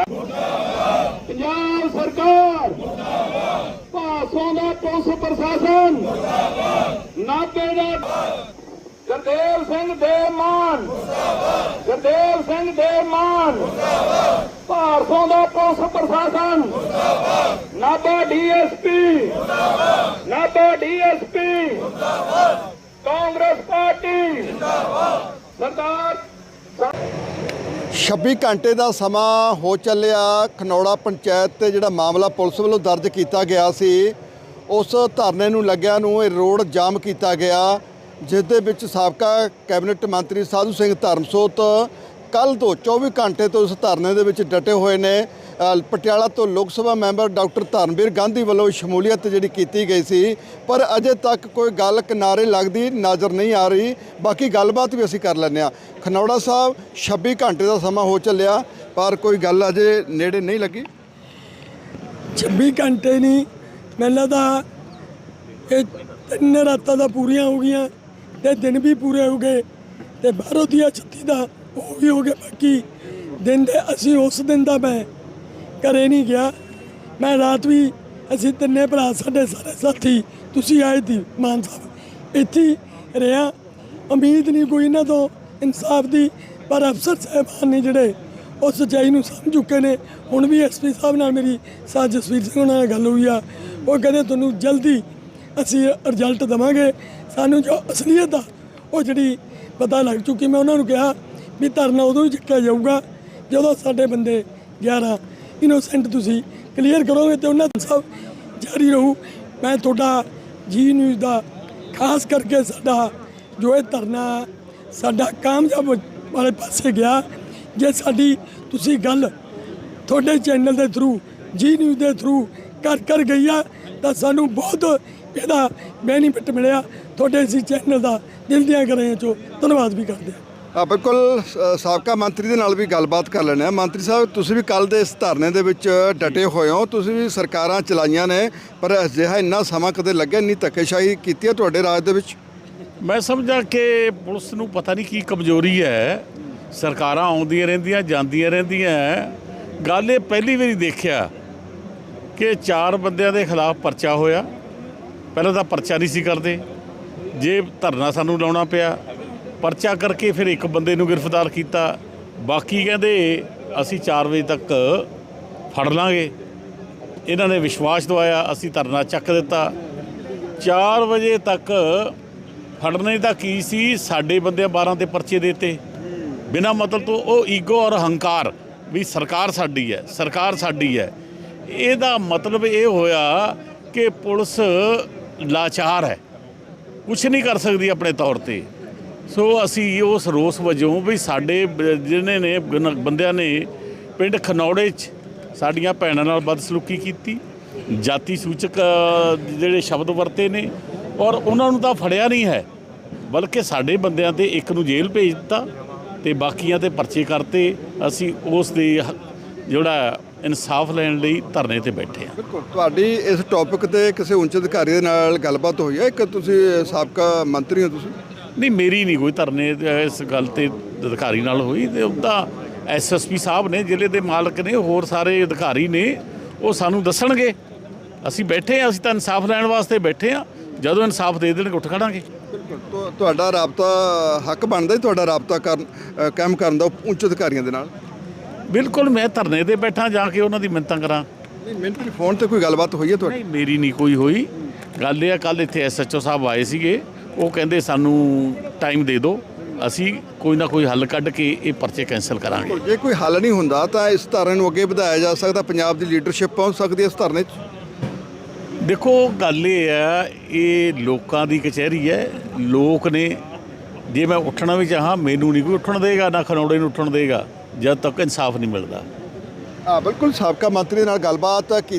ਪੰਜਾਬ ਸਰਕਾਰ ਮੁਰਦਾਬਾਦ ਭਾਸੋਂ ਦਾ ਪੁਲਿਸ ਪ੍ਰਸ਼ਾਸਨ ਮੁਰਦਾਬਾਦ ਨਾਭੇ ਦਾ ਗੁਰਦੇਵ ਸਿੰਘ ਦੇ ਗੁਰਦੇਵ ਸਿੰਘ ਦੇ ਮਾਨ, ਭਾਰਤੋਂ ਦਾ ਪੁਲਿਸ ਪ੍ਰਸ਼ਾਸਨ ਮੁਰਦਾਬਾਦ ਨਾਭਾ ਡੀਐਸਪੀ ਮੁਰਦਾਬਾਦ ਨਾਭਾ ਡੀਐਸਪੀ ਮੁਰਦਾਬਾਦ ਕਾਂਗਰਸ ਪਾਰਟੀ ਜਿੰਦਾਬਾਦ ਸਰਦਾਰ 26 ਘੰਟੇ ਦਾ ਸਮਾਂ ਹੋ ਚੱਲਿਆ। ਖਨੌੜਾ ਪੰਚਾਇਤ ਤੇ ਜਿਹੜਾ ਮਾਮਲਾ ਪੁਲਿਸ ਵੱਲੋਂ ਦਰਜ ਕੀਤਾ ਗਿਆ ਸੀ, ਉਸ ਧਰਨੇ ਨੂੰ ਲੱਗਿਆ ਨੂੰ ਇਹ ਰੋਡ ਜਾਮ ਕੀਤਾ ਗਿਆ, ਜਿਸ ਦੇ ਵਿੱਚ ਸਾਬਕਾ ਕੈਬਨਿਟ ਮੰਤਰੀ ਸਾਧੂ ਸਿੰਘ ਧਰਮਸੋਤ ਕੱਲ ਤੋਂ 24 ਘੰਟੇ ਤੋਂ ਇਸ ਧਰਨੇ ਦੇ ਵਿੱਚ ਡਟੇ ਹੋਏ ਨੇ। ਪਟਿਆਲਾ ਤੋਂ ਲੋਕ ਸਭਾ ਮੈਂਬਰ ਡਾਕਟਰ ਧਰਮਵੀਰ ਗਾਂਧੀ ਵੱਲੋਂ ਸ਼ਮੂਲੀਅਤ ਜਿਹੜੀ ਕੀਤੀ ਗਈ ਸੀ, ਪਰ ਅਜੇ ਤੱਕ ਕੋਈ ਗੱਲ ਕਿਨਾਰੇ ਲੱਗਦੀ ਨਜ਼ਰ ਨਹੀਂ ਆ ਰਹੀ। ਬਾਕੀ ਗੱਲਬਾਤ ਵੀ ਅਸੀਂ ਕਰ ਲੈਂਦੇ ਹਾਂ। ਖਨੌੜਾ ਸਾਹਿਬ 26 ਘੰਟੇ ਦਾ ਸਮਾਂ ਹੋ ਚੱਲਿਆ, ਪਰ ਕੋਈ ਗੱਲ ਅਜੇ ਨੇੜੇ ਨਹੀਂ ਲੱਗੀ। 26 ਘੰਟੇ ਨਹੀਂ ਮੈਨੂੰ ਲੱਗਦਾ ਇਹ ਤਿੰਨ ਰਾਤਾਂ ਦਾ ਪੂਰੀਆਂ ਹੋ ਗਈਆਂ, ਤੇ ਦਿਨ ਵੀ ਪੂਰੇ ਹੋ ਗਏ, ਤੇ ਬਾਹਰੋਂ ਦੀਆਂ ਛੱਤੀ ਦਾ ਉਹ ਵੀ ਹੋ ਗਿਆ ਬਾਕੀ ਦਿਨ ਦੇ ਅਸੀਂ ਉਸ ਦਿਨ ਦਾ ਮੈਂ ਘਰੇ ਨਹੀਂ ਗਿਆ। ਮੈਂ ਰਾਤ ਵੀ ਅਸੀਂ ਤਿੰਨੇ ਭਰਾ, ਸਾਡੇ ਸਾਰੇ ਸਾਥੀ, ਤੁਸੀਂ ਆਏ ਸੀ ਮਾਨ ਸਾਹਿਬ। ਇੱਥੇ ਰਿਹਾ। ਉਮੀਦ ਨਹੀਂ ਕੋਈ ਇਹਨਾਂ ਤੋਂ ਇਨਸਾਫ ਦੀ, ਪਰ ਅਫਸਰ ਸਾਹਿਬਾਨ ਨੇ ਜਿਹੜੇ ਉਹ ਸੱਚਾਈ ਨੂੰ ਸਮਝ ਚੁੱਕੇ ਨੇ। ਹੁਣ ਵੀ ਐਸਪੀ ਸਾਹਿਬ ਨਾਲ ਮੇਰੀ ਸਾਜ ਜਸਵੀਰ ਸਿੰਘ ਉਹਨਾਂ ਨਾਲ ਗੱਲ ਹੋਈ ਆ। ਉਹ ਕਹਿੰਦੇ, ਤੁਹਾਨੂੰ ਜਲਦੀ ਅਸੀਂ ਰਿਜ਼ਲਟ ਦਵਾਂਗੇ। ਸਾਨੂੰ ਜੋ ਅਸਲੀਅਤ ਆ, ਉਹ ਜਿਹੜੀ ਪਤਾ ਲੱਗ ਚੁੱਕੀ। ਮੈਂ ਉਹਨਾਂ ਨੂੰ ਕਿਹਾ ਵੀ ਧਰਨਾ ਉਦੋਂ ਹੀ ਚੱਕਿਆ ਜਾਊਗਾ, ਜਦੋਂ ਸਾਡੇ ਬੰਦੇ 11 ਇਨੋਸੈਂਟ ਤੁਸੀਂ ਕਲੀਅਰ ਕਰੋਗੇ ਤੇ ਉਹਨਾਂ ਦਾ ਸਭ ਜਾਰੀ ਰਹੂ। ਮੈਂ ਤੁਹਾਡਾ ਜੀ ਨਿਊਜ਼ ਦਾ ਖਾਸ ਕਰਕੇ ਸਾਡਾ ਜੋ ਇਹ ਧਰਨਾ ਸਾਡਾ ਕਾਮਯਾਬ ਵਾਲੇ ਪਾਸੇ ਗਿਆ। ਜੇ ਸਾਡੀ ਤੁਸੀਂ ਗੱਲ ਤੁਹਾਡੇ ਚੈਨਲ ਦੇ ਥਰੂ ਜੀ ਨਿਊਜ਼ ਦੇ ਥਰੂ ਕਰ ਕਰ ਗਈ ਆ, ਤਾਂ ਸਾਨੂੰ ਬਹੁਤ ਇਹਦਾ ਬੈਨੀਫਿਟ ਮਿਲਿਆ। ਤੁਹਾਡੇ ਇਸ ਚੈਨਲ ਦਾ ਦਿਲ ਦੀਆਂ ਗਹਿਰਾਈਆਂ ਚੋਂ ਧੰਨਵਾਦ ਵੀ ਕਰਦੇ ਹਾਂ। ਬਿਲਕੁਲ ਸ- ਸਾਬਕਾ ਮੰਤਰੀ ਦੇ ਨਾਲ ਵੀ ਗੱਲਬਾਤ ਕਰ ਲੈਣੇ ਆ ਮੰਤਰੀ ਸਾਹਿਬ, ਤੁਸੀਂ ਵੀ ਕੱਲ ਦੇ ਇਸ ਧਰਨੇ ਦੇ ਵਿੱਚ ਡਟੇ ਹੋਏ ਹੋ। ਤੁਸੀਂ ਵੀ ਸਰਕਾਰਾਂ ਚਲਾਈਆਂ ਨੇ, ਪਰ ਅਜਿਹਾ ਇੰਨਾ ਸਮਾਂ ਕਦੇ ਲੱਗਿਆ ਨਹੀਂ ਧੱਕੇਸ਼ਾਹੀ ਕੀਤੀ ਹੈ ਤੁਹਾਡੇ ਰਾਜ ਦੇ ਵਿੱਚ? ਮੈਂ ਸਮਝਦਾ ਕਿ ਪੁਲਿਸ ਨੂੰ ਪਤਾ ਨਹੀਂ ਕੀ ਕਮਜ਼ੋਰੀ ਹੈ। ਸਰਕਾਰਾਂ ਆਉਂਦੀਆਂ ਰਹਿੰਦੀਆਂ, ਜਾਂਦੀਆਂ ਰਹਿੰਦੀਆਂ ਗੱਲ ਇਹ ਪਹਿਲੀ ਵਾਰੀ ਦੇਖਿਆ ਕਿ ਚਾਰ ਬੰਦਿਆਂ ਦੇ ਖਿਲਾਫ ਪਰਚਾ ਹੋਇਆ। ਪਹਿਲਾਂ ਤਾਂ ਪਰਚਾ ਨਹੀਂ ਸੀ ਕਰਦੇ। ਜੇ ਧਰਨਾ ਸਾਨੂੰ ਲਾਉਣਾ ਪਿਆ। ਪਰਚਾ ਕਰਕੇ ਫਿਰ ਇੱਕ ਬੰਦੇ ਨੂੰ ਗ੍ਰਿਫਤਾਰ ਕੀਤਾ। ਬਾਕੀ ਕਹਿੰਦੇ ਅਸੀਂ 4 ਵਜੇ ਤੱਕ ਫੜ ਲਾਂਗੇ। ਇਹਨਾਂ ਨੇ ਵਿਸ਼ਵਾਸ ਦਵਾਇਆ, ਅਸੀਂ ਧਰਨਾ ਚੱਕ ਦਿੱਤਾ। 4 ਵਜੇ ਤੱਕ ਫੜਨੇ ਦਾ ਕੀ ਸੀ? ਸਾਡੇ ਬੰਦੇ 12 ਤੇ ਪਰਚੇ ਦੇਤੇ। ਬਿਨਾ ਮਤਲਬ ਤੋਂ ਉਹ ਈਗੋ ਔਰ ਹੰਕਾਰ ਵੀ ਸਰਕਾਰ ਸਾਡੀ ਹੈ, ਸਰਕਾਰ ਸਾਡੀ ਹੈ। ਇਹਦਾ ਮਤਲਬ ਇਹ ਹੋਇਆ ਕਿ ਪੁਲਿਸ ਲਾਚਾਰ ਹੈ। ਕੁਝ ਨਹੀਂ ਕਰ ਸਕਦੀ ਆਪਣੇ ਤੌਰ ਤੇ। ਸੋ ਅਸੀਂ ਉਸ ਰੋਸ ਵਜੋਂ ਵੀ ਸਾਡੇ ਜਿਹਨੇ ਨੇ ਬਨ- ਬੰਦਿਆਂ ਨੇ ਪਿੰਡ ਖਨੌੜੇ 'ਚ ਸਾਡੀਆਂ ਭੈਣਾਂ ਨਾਲ ਬਦਸਲੂਕੀ ਕੀਤੀ। ਜਾਤੀ ਸੂਚਕ ਜਿਹੜੇ ਸ਼ਬਦ ਵਰਤੇ ਨੇ ਔਰ ਉਹਨਾਂ ਨੂੰ ਤਾਂ ਫੜਿਆ ਨਹੀਂ ਹੈ, ਬਲਕਿ ਸਾਡੇ ਬੰਦਿਆਂ ਤੇ ਇੱਕ ਨੂੰ ਜੇਲ੍ਹ ਭੇਜ ਦਿੱਤਾ ਤੇ ਬਾਕੀਆਂ ਤੇ ਪਰਚੇ ਕਰਤੇ। ਅਸੀਂ ਉਸ ਦੇ ਜਿਹੜਾ ਇਨਸਾਫ ਲੈਣ ਲਈ ਧਰਨੇ ਤੇ ਬੈਠੇ ਹਾਂ। ਬਿਲਕੁਲ। ਤੁਹਾਡੀ ਇਸ ਟੌਪਿਕ ਤੇ ਕਿਸੇ ਉੱਚ ਅਧਿਕਾਰੀ ਦੇ ਨਾਲ ਗੱਲਬਾਤ ਹੋਈ ਹੈ? ਇੱਕ ਤੁਸੀਂ ਸਾਬਕਾ ਮੰਤਰੀ ਹੋ ਤੁਸੀਂ? ਨਹੀਂ ਮੇਰੀ ਨਹੀਂ ਕੋਈ ਧਰਨੇ ਇਸ ਗੱਲ ਤੇ ਅਧਿਕਾਰੀ ਨਾਲ ਹੋਈ ਤੇ ਉਹਦਾ ਐਸਐਸਪੀ ਸਾਹਿਬ ਨੇ ਜ਼ਿਲ੍ਹੇ ਦੇ ਮਾਲਕ ਨੇ ਹੋਰ ਸਾਰੇ ਅਧਿਕਾਰੀ ਨੇ ਉਹ ਸਾਨੂੰ ਦੱਸਣਗੇ। ਅਸੀਂ ਬੈਠੇ ਹਾਂ ਅਸੀਂ ਤਾਂ ਇਨਸਾਫ ਲੈਣ ਵਾਸਤੇ ਬੈਠੇ ਹਾਂ। ਜਦੋਂ ਇਨਸਾਫ ਦੇ ਦੇਣਗੇ ਉੱਠ ਖੜਾਂਗੇ। ਤੁਹਾਡਾ ਰਾਬਤਾ ਹੱਕ ਬਣਦਾ ਹੀ ਤੁਹਾਡਾ ਰਾਬਤਾ ਕਰਨ ਅ, ਕਾਇਮ ਕਰਨ ਦਾ ਉੱਚ ਅਧਿਕਾਰੀਆਂ ਦੇ ਨਾਲ। ਬਿਲਕੁਲ ਮੈਂ ਧਰਨੇ ਤੇ ਬੈਠਾ ਜਾ ਕੇ ਉਹਨਾਂ ਦੀ ਮਿੰਤਾਂ ਕਰਾਂ। ਨਹੀਂ ਮਿੰਟ ਫੋਨ ਤੇ ਕੋਈ ਗੱਲਬਾਤ ਹੋਈ ਹੈ ਤੁਹਾਡੀ? ਨਹੀਂ ਮੇਰੀ ਨਹੀਂ ਕੋਈ ਹੋਈ। ਗੱਲ ਇਹ ਆ ਕੱਲ ਇੱਥੇ ਐਸਐਚਓ ਸਾਹਿਬ ਆਏ ਸੀਗੇ। ਉਹ ਕਹਿੰਦੇ ਸਾਨੂੰ ਟਾਈਮ ਦੇ ਦਿਓ ਅਸੀਂ ਕੋਈ ਨਾ ਕੋਈ ਹੱਲ ਕੱਢ ਕੇ ਇਹ ਪਰਚੇ ਕੈਂਸਲ ਕਰਾਂਗੇ। ਜੇ ਕੋਈ ਹੱਲ ਨਹੀਂ ਹੁੰਦਾ ਤਾਂ ਇਸ ਧਰਨੇ ਨੂੰ ਅੱਗੇ ਵਧਾਇਆ ਜਾ ਸਕਦਾ ਪੰਜਾਬ ਦੀ ਲੀਡਰਸ਼ਿਪ ਪਹੁੰਚ ਸਕਦੀ ਹੈ ਇਸ ਧਰਨੇ 'ਚ? ਦੇਖੋ ਗੱਲ ਇਹ ਹੈ ਇਹ ਲੋਕਾਂ ਦੀ ਕਚਹਿਰੀ ਹੈ। ਲੋਕ ਨੇ ਜੇ ਮੈਂ ਉੱਠਣਾ ਵੀ ਚਾਹਾਂ ਮੈਨੂੰ ਨਹੀਂ ਕੋਈ ਉੱਠਣ ਦੇਗਾ ਨਾ ਖਨੌੜੇ ਨੂੰ ਉੱਠਣ ਦੇਗਾ ਜਦ ਤੱਕ ਇਨਸਾਫ ਨਹੀਂ ਮਿਲਦਾ। ਹਾਂ ਬਿਲਕੁਲ ਸਾਬਕਾ ਮੰਤਰੀ ਨਾਲ ਗੱਲਬਾਤ ਕੀਤੀ